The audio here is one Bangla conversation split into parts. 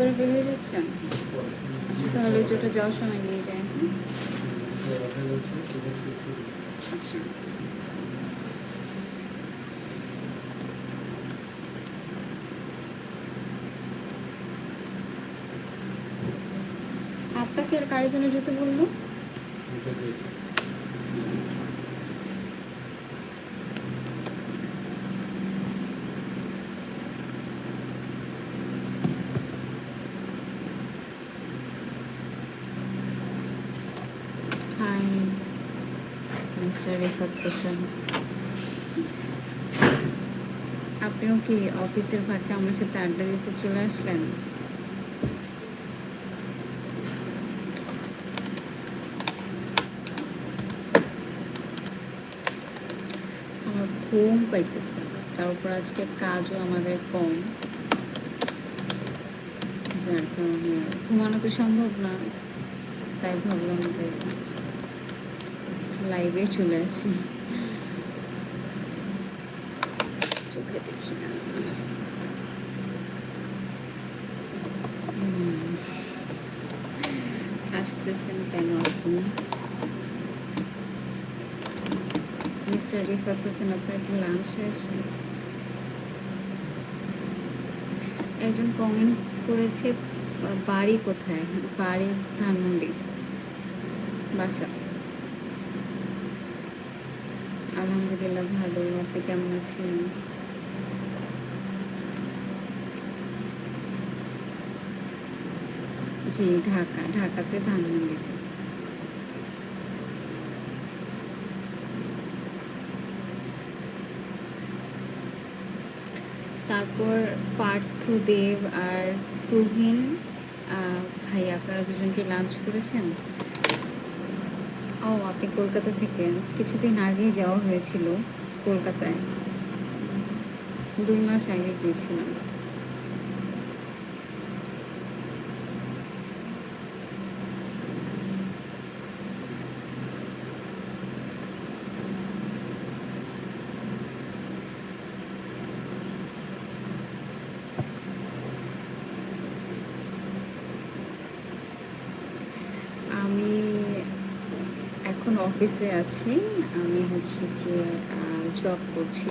একবারে বের হয়ে যাচ্ছেন আচ্ছা তাহলে জোটা যাওয়ার সময় নিয়ে যায় হ্যাঁ? আচ্ছা। আপনাকে আর কারের জন্য যেতে বলল হাই মিস্টার রেফাত হোসেন আপনিও কি অফিসের ফাঁকে আমার সাথে আড্ডা দিতে চলে আসলেন? আমার ঘুম পাইতেছে, তার উপর আজকে কাজও আমাদের কম। যার কারণে ঘুমানো তো সম্ভব না, তাই ভাবলাম যে লাইভে চলে আসি। চোখে দেখি না। আসতেছেন কেন আপনি? মিস্টার রিফাত হোসেন, আপনার কি লাঞ্চ হয়েছে? একজন কমেন্ট করেছে, বাড়ি কোথায়? বাড়ি ধানমন্ডি। বাসা। আলহামদুলিল্লাহ ভালো। আপনি কেমন আছেন? জি, ঢাকা, ঢাকাতে ধানমন্ডিতে। তারপর পার্থদেব আর তুহিন ভাই, আপনারা দুজনকে লাঞ্চ করেছেন? ও আপনি কলকাতা থেকে কিছুদিন আগেই যাওয়া হয়েছিল কলকাতায়। দুই মাস আগে গিয়েছিলাম আমি এখন অফিসে আছি। আমি হচ্ছে কি জব করছি।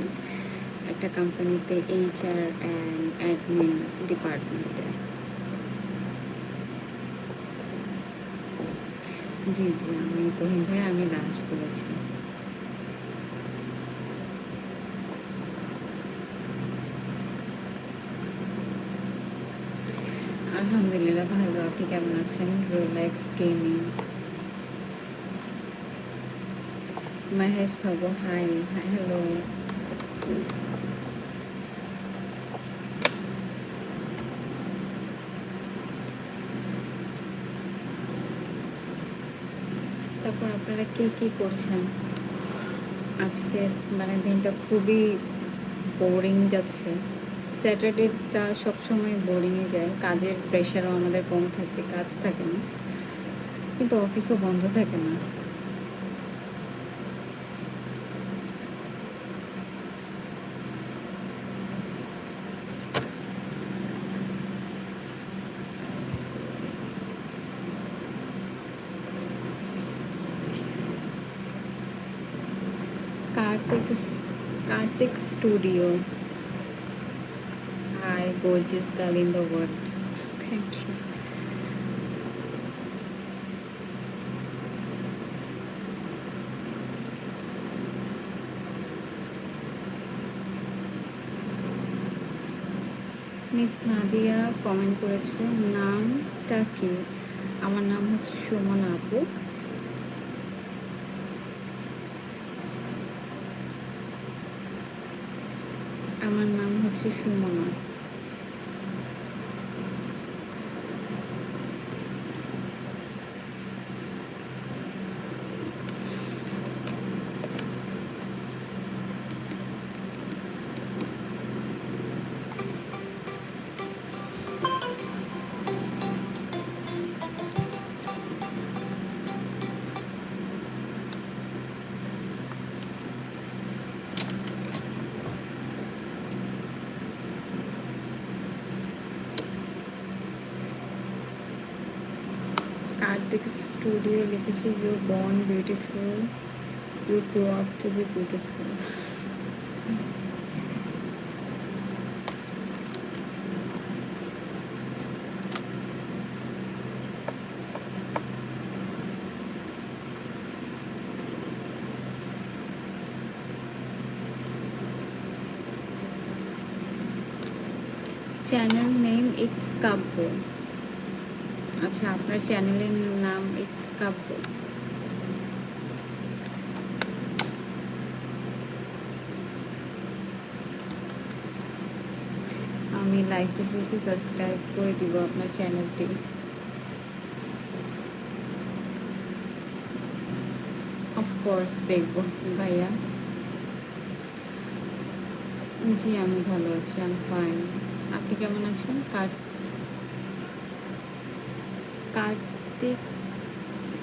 একটা কোম্পানিতে এইচআর অ্যান্ড অ্যাডমিন ডিপার্টমেন্টে জি জি, আমি তহিন ভাই, আমি লাঞ্চ করেছি। আলহামদুলিল্লাহ, ভালো। আপনি কেমন আছেন? রিল্যাক্স গেমিং মহেশ বাবু হাই হ্যালো তারপর আপনারা কে কি করছেন? আজকে মানে দিনটা খুবই বোরিং যাচ্ছে। স্যাটারডেটা সবসময় বোরিংয়ে যায়। কাজের প্রেশারও আমাদের কম থাকে, কাজ থাকে না। কিন্তু অফিসও বন্ধ থাকে না। Karthik, Karthik Studio. Hi, gorgeous girl in the world. Thank you. Miss Nadia comment করেছে নামটা কি আমার নাম হচ্ছে সুমনা আপু আমার নাম হচ্ছে সুমনা। কার্তিক স্টুডিও লিখেছে you born beautiful you grow up to be beautiful channel name it's Kabya আচ্ছা আপনার চ্যানেলের নাম ইটস কাব্য আমি লাইভটা শেষে সাবস্ক্রাইব করে দিব আপনার চ্যানেলটি অফকোর্স দেখব, ভাইয়া। জি, আমি ভালো আছি আমি ফাইন আপনি কেমন আছেন? কার কার্তিক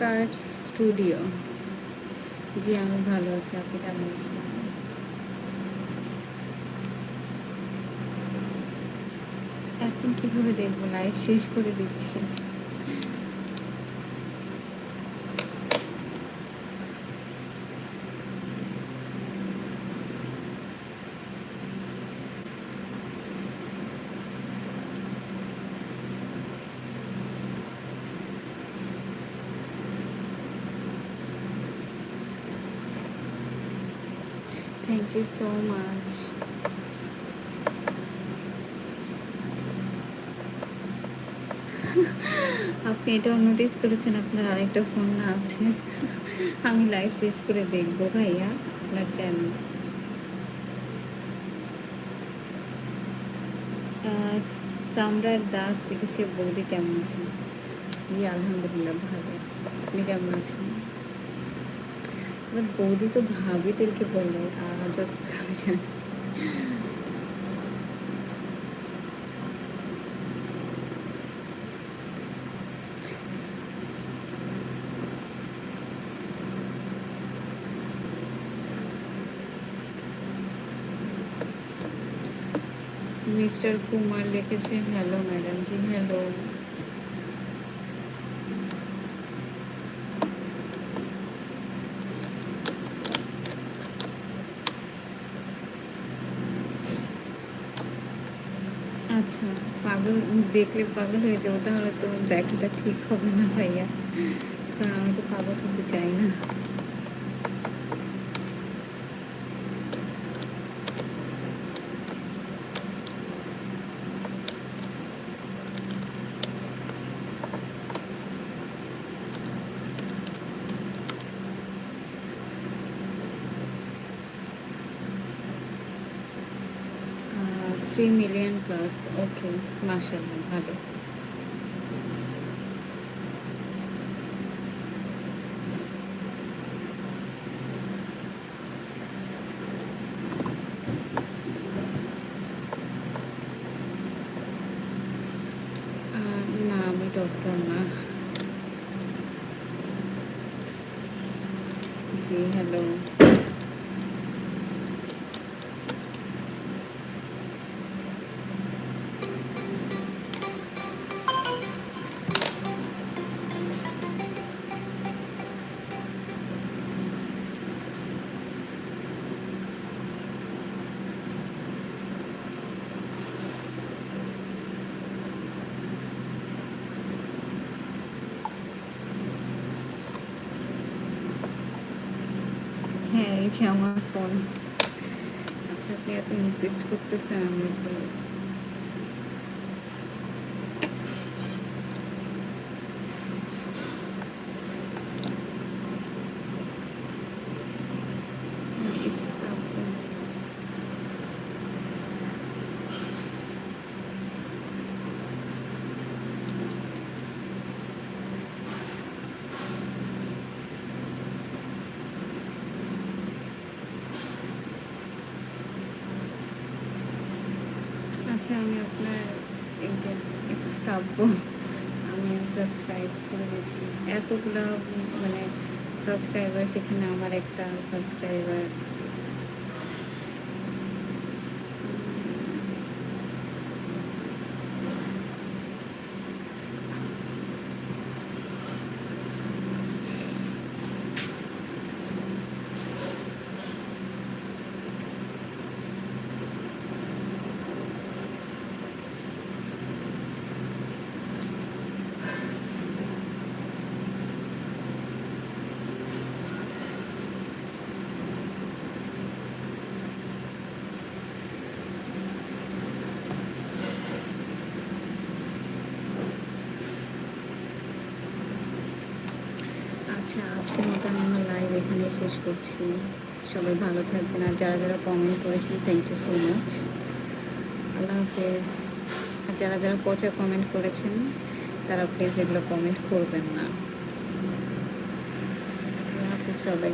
কার্ড স্টুডিও। জি, আমি ভালো আছি, আপনি কেমন আছেন? এখন কীভাবে দেখব? লাইভ শেষ করে দিচ্ছি। থ্যাংক ইউ সো মাচ আপনি এটাও নোটিস করেছেন, আপনার আরেকটা ফোন না আছে। আমি লাইভ শেষ করে দেখব ভাইয়া, আপনার চ্যানেল সামরার দাস লিখেছে, বৌদি কেমন আছেন? জি, আলহামদুলিল্লাহ ভালো। আপনি কেমন আছেন? বৌদি তো ভাবিদেরকে বলে, আর যতটুকু আমি জানি মিস্টার কুমার লিখেছে হ্যালো ম্যাডাম জি হ্যালো আচ্ছা পাগল দেখলে পাগল হয়ে যাব, তাহলে তো ব্যাগটা ঠিক হবে না ভাইয়া। কারণ আমি তো পাগল হতে চাই না। থ্রি মিলিয়ন প্লাস ওকে মাসাল্লাহ ভালো আহ, না আমি ডক্টর না জি হ্যালো হ্যাঁ এই যে আমার ফোন আচ্ছা আপনি এত ইনসিস্ট করতেছেন আমি তো It's কাব্য। আচ্ছা আমি আপনার এই যে এক্স কাব্য, আমি সাবস্ক্রাইব করে দিচ্ছি এতগুলো মানে সাবস্ক্রাইবার সেখানে আমার একটা সাবস্ক্রাইবার আচ্ছা আজকের মতো আমি আমার লাইভ এখানে শেষ করছি। সবাই ভালো থাকবেন আর যারা যারা কমেন্ট করেছেন থ্যাংক ইউ সো মাচ আল্লাহ হাফেজ। আর যারা যারা পচা কমেন্ট করেছেন, তারা প্লিজ এগুলো কমেন্ট করবেন না। আল্লাহ হাফেজ সবাই